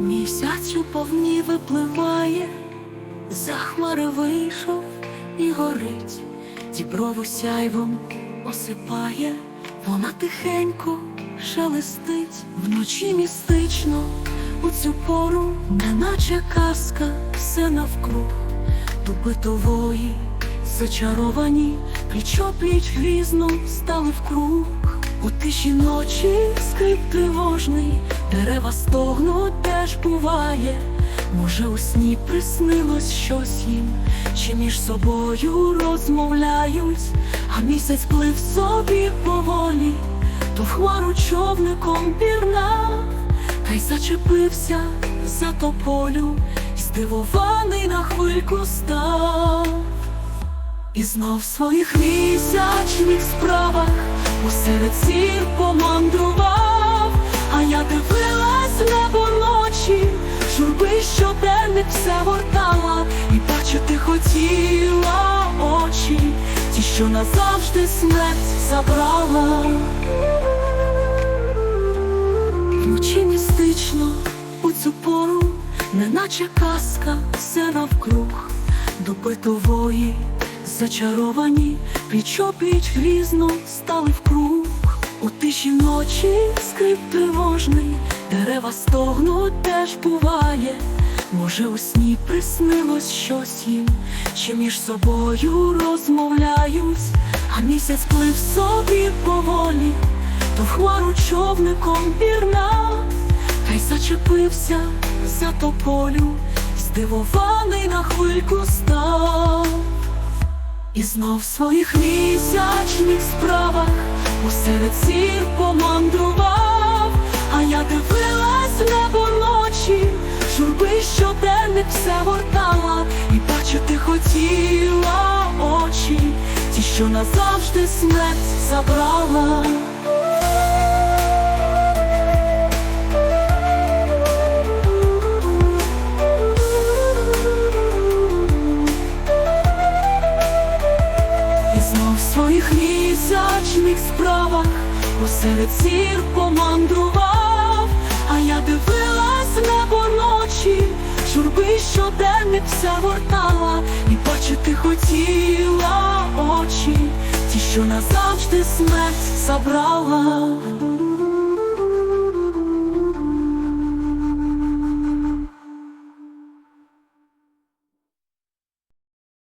ночі повні випливає, за хмари вийшов і горить, діброву сяйвом осипає, вона тихенько шелестить, вночі містично у цю пору, неначе казка, все навкруг. До битової зачаровані, пліч-о-пліч грізно стали вкруг. У тиші ночі скрип тривожний, дерева стогнуть, теж буває. Може, у сні приснилось щось їм, чи між собою розмовляють, а місяць плив собі поволі, то в хмару човником пірнав, та й зачепився за тополю, і здивований на хвильку став. І знов в своїх місячних справах Усеред сір помандрував, щоденник все гортала, і бачити хотіла очі, ті, що назавжди смерть забрала. Вночі містично у цю пору, неначе казка, все навкруг до битової зачаровані, пліч-о-пліч грізно стали вкруг. У тиші ночі скрип тривожний, дерева стогнуть, теж буває. Може, у сні приснилось щось їм, чи між собою розмовляють, а місяць плив собі поволі, то в хмару човником пірнав, та й зачепився за тополю, здивований на хвильку став. І знов в своїх місячних справах Усеред сір помандрував, щоденник все гортала, і бачити хотіла очі, ті, що назавжди смерть забрала. В своїх місячних справах Посеред сір помандрував, щоденник все гортала, і бачити хотіла очі, ті, що назавжди смерть забрала.